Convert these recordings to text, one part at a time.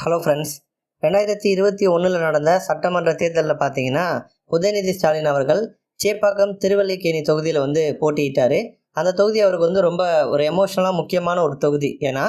Hello friends ரெண்டாயிரத்தி இருபத்தி ஒன்றில் நடந்த சட்டமன்ற தேர்தலில் பார்த்தீங்கன்னா உதயநிதி ஸ்டாலின் அவர்கள் சேப்பாக்கம் திருவல்லிக்கேணி தொகுதியில் வந்து போட்டியிட்டார். அந்த தொகுதி அவருக்கு வந்து ரொம்ப ஒரு எமோஷனலாக முக்கியமான ஒரு தொகுதி. ஏன்னா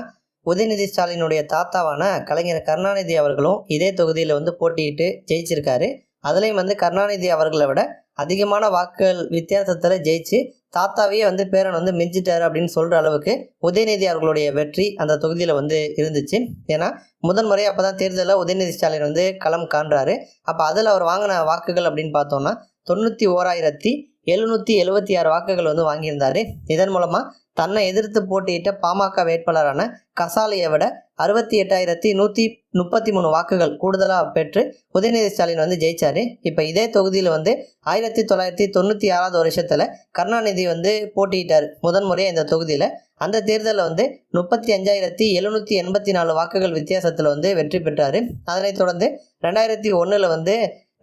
உதயநிதி ஸ்டாலினுடைய தாத்தாவான கலைஞர் கருணாநிதி அவர்களும் இதே தொகுதியில் வந்து போட்டியிட்டு ஜெயிச்சிருக்காரு. அதுலேயும் வந்து கருணாநிதி அவர்களை விட அதிகமான வாக்குகள் வித்தியாசத்தில் ஜெயிச்சு தாத்தாவே வந்து பேரன் வந்து மிஞ்சிட்டாரு அப்படின்னு சொல்கிற அளவுக்கு உதயநிதி அவர்களுடைய வெற்றி அந்த தொகுதியில் வந்து இருந்துச்சு. ஏன்னா முதன் முறை அப்போ தான் தேர்தலில் உதயநிதி ஸ்டாலின் வந்து களம் காண்றாரு. அப்போ அதில் அவர் வாங்கின வாக்குகள் அப்படின்னு பார்த்தோம்னா தொண்ணூற்றி ஓராயிரத்தி எழுநூற்றி எழுபத்தி ஆறு வாக்குகள் வந்து வாங்கியிருந்தார். இதன் மூலமாக தன்னை எதிர்த்து போட்டியிட்ட பாமக வேட்பாளரான கசாலியை விட அறுபத்தி எட்டாயிரத்தி நூற்றி முப்பத்தி மூணு வாக்குகள் கூடுதலாக பெற்று உதயநிதி ஸ்டாலின் வந்து ஜெயிச்சாரு. இப்போ இதே தொகுதியில் வந்து ஆயிரத்தி தொள்ளாயிரத்தி தொண்ணூற்றி ஆறாவது வருஷத்தில் கருணாநிதி வந்து போட்டியிட்டார் முதன் முறையாக இந்த தொகுதியில். அந்த தேர்தலில் வந்து முப்பத்தி அஞ்சாயிரத்தி எழுநூற்றி எண்பத்தி நாலு வாக்குகள் வித்தியாசத்தில் வந்து வெற்றி பெற்றார். அதனைத் தொடர்ந்து ரெண்டாயிரத்தி ஒன்றில் வந்து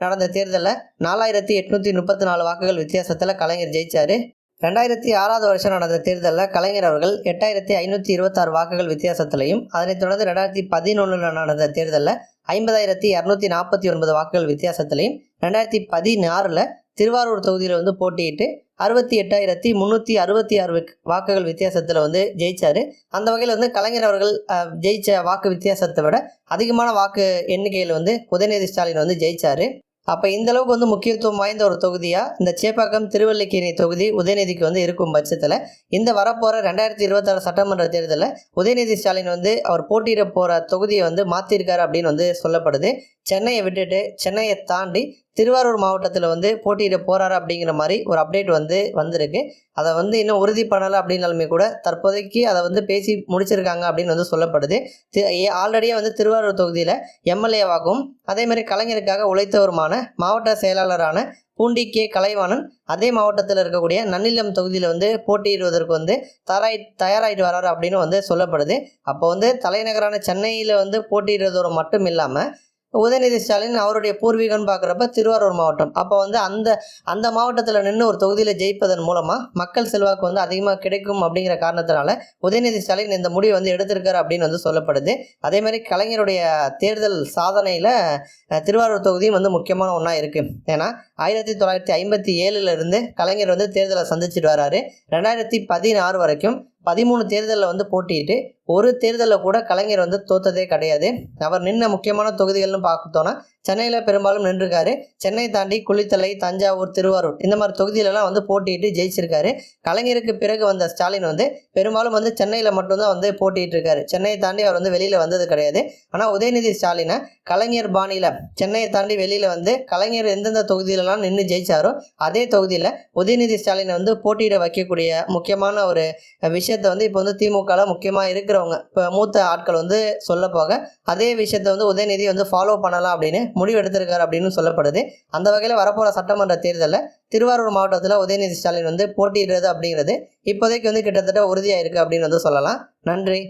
நடந்த தேர்தலில் நாலாயிரத்தி எட்நூற்றி முப்பத்தி நாலு வாக்குகள் வித்தியாசத்தில் கலைஞர் ஜெயிச்சார். ரெண்டாயிரத்தி ஆறாவது வருஷம் நடந்த தேர்தலில் கலைஞர் அவர்கள் எட்டாயிரத்தி ஐநூற்றி இருபத்தாறு வாக்குகள் வித்தியாசத்திலையும் அதனைத் தொடர்ந்து ரெண்டாயிரத்தி பதினொன்றில் நடந்த தேர்தலில் ஐம்பதாயிரத்தி இரநூத்தி நாற்பத்தி ஒன்பது வாக்குகள் வித்தியாசத்திலையும் ரெண்டாயிரத்தி பதினாறில் திருவாரூர் தொகுதியில் வந்து போட்டியிட்டு அறுபத்தி எட்டாயிரத்தி முந்நூற்றி அறுபத்தி ஆறு வாக்குகள் வித்தியாசத்தில் வந்து ஜெயிச்சார். அந்த வகையில் வந்து கலைஞர் அவர்கள் ஜெயித்த ஜெயிச்ச வாக்கு வித்தியாசத்தை விட அதிகமான வாக்கு எண்ணிக்கையில் வந்து உதயநிதி ஸ்டாலின் வந்து ஜெயிச்சார். அப்போ இந்த அளவுக்கு வந்து முக்கியத்துவம் வாய்ந்த ஒரு தொகுதியாக இந்த சேப்பாக்கம் திருவல்லிக்கேணி தொகுதி உதயநிதிக்கு வந்து இருக்கும் பட்சத்தில் இந்த வரப்போகிற ரெண்டாயிரத்தி இருபத்தாறு சட்டமன்ற தேர்தலில் உதயநிதி ஸ்டாலின் வந்து அவர் போட்டியிட போகிற தொகுதியை வந்து மாற்றிருக்காரு அப்படின்னு வந்து சொல்லப்படுது. சென்னையை விட்டுட்டு சென்னையை தாண்டி திருவாரூர் மாவட்டத்தில் வந்து போட்டியிட போகிறாரு அப்படிங்கிற மாதிரி ஒரு அப்டேட் வந்து வந்திருக்கு. அதை வந்து இன்னும் உறுதி பண்ணலை அப்படின்னாலுமே கூட தற்போதைக்கு அதை வந்து பேசி முடிச்சிருக்காங்க அப்படின்னு வந்து சொல்லப்படுது. ஆல்ரெடியே வந்து திருவாரூர் தொகுதியில் எம்எல்ஏவாகவும் அதே மாதிரி கலைஞருக்காக உழைத்தவருமான மாவட்ட செயலாளரான பூண்டி கே. கலைவாணன் அதே மாவட்டத்தில் இருக்கக்கூடிய நன்னிலம் தொகுதியில் வந்து போட்டியிடுவதற்கு வந்து தயாராய் தயாராகிட்டு வராரு அப்படின்னு வந்து சொல்லப்படுது. அப்போ வந்து தலைநகரான சென்னையில் வந்து போட்டியிடுறதோடு மட்டும் இல்லாமல் உதயநிதி ஸ்டாலின் அவருடைய பூர்வீகம்னு பார்க்குறப்ப திருவாரூர் மாவட்டம். அப்போ வந்து அந்த அந்த மாவட்டத்தில் நின்று ஒரு தொகுதியில் ஜெயிப்பதன் மூலமாக மக்கள் செல்வாக்கு வந்து அதிகமாக கிடைக்கும் அப்படிங்கிற காரணத்தினால உதயநிதி ஸ்டாலின் இந்த முடிவை வந்து எடுத்திருக்காரு அப்படின்னு வந்து சொல்லப்படுது. அதே மாதிரி கலைஞருடைய தேர்தல் சாதனையில் திருவாரூர் தொகுதியும் வந்து முக்கியமான ஒன்றா இருக்குது ஏன்னா ஆயிரத்தி தொள்ளாயிரத்தி ஐம்பத்தி ஏழுலேருந்து கலைஞர் வந்து தேர்தலை சந்திச்சுட்டு வராரு. ரெண்டாயிரத்தி பதினாறு வரைக்கும் பதிமூணு தேர்தலில் வந்து போட்டியிட்டு ஒரு தேர்தலில் கூட கலைஞர் வந்து தோத்ததே கிடையாது. அவர் நின்ன முக்கியமான தொகுதிகள்னு பார்த்தோன்னா சென்னையில் பெரும்பாலும் நின்றுருக்காரு. சென்னை தாண்டி குளித்தலை தஞ்சாவூர் திருவாரூர் இந்த மாதிரி தொகுதியிலலாம் வந்து போட்டியிட்டு ஜெயிச்சிருக்காரு. கலைஞருக்கு பிறகு வந்த ஸ்டாலின் வந்து பெரும்பாலும் வந்து சென்னையில் மட்டும்தான் வந்து போட்டிட்டு இருக்காரு சென்னையை தாண்டி அவர் வந்து வெளியில் வந்தது கிடையாது. ஆனால் உதயநிதி ஸ்டாலினை கலைஞர் பாணியில் சென்னையை தாண்டி வெளியில் வந்து கலைஞர் எந்தெந்த தொகுதியிலலாம் நின்று ஜெயிச்சாரோ அதே தொகுதியில் உதயநிதி ஸ்டாலினை வந்து போட்டியிட வைக்கக்கூடிய முக்கியமான ஒரு விஷயத்தை வந்து இப்போ வந்து திமுகவில் முக்கியமாக இருக்கிற இருக்கிறவங்க. இப்போ மூத்த ஆட்கள் வந்து சொல்ல போக அதே விஷயத்தை வந்து உதயநிதி வந்து ஃபாலோ பண்ணலாம் அப்படின்னு முடிவு எடுத்திருக்காரு அப்படின்னு சொல்லப்படுது. அந்த வகையில் வரப்போகிற சட்டமன்ற தேர்தலில் திருவாரூர் மாவட்டத்தில் உதயநிதி ஸ்டாலின் வந்து போட்டியிடுறது அப்படிங்கிறது இப்போதைக்கு வந்து கிட்டத்தட்ட உறுதியாக இருக்குது அப்படின்னு வந்து சொல்லலாம். நன்றி.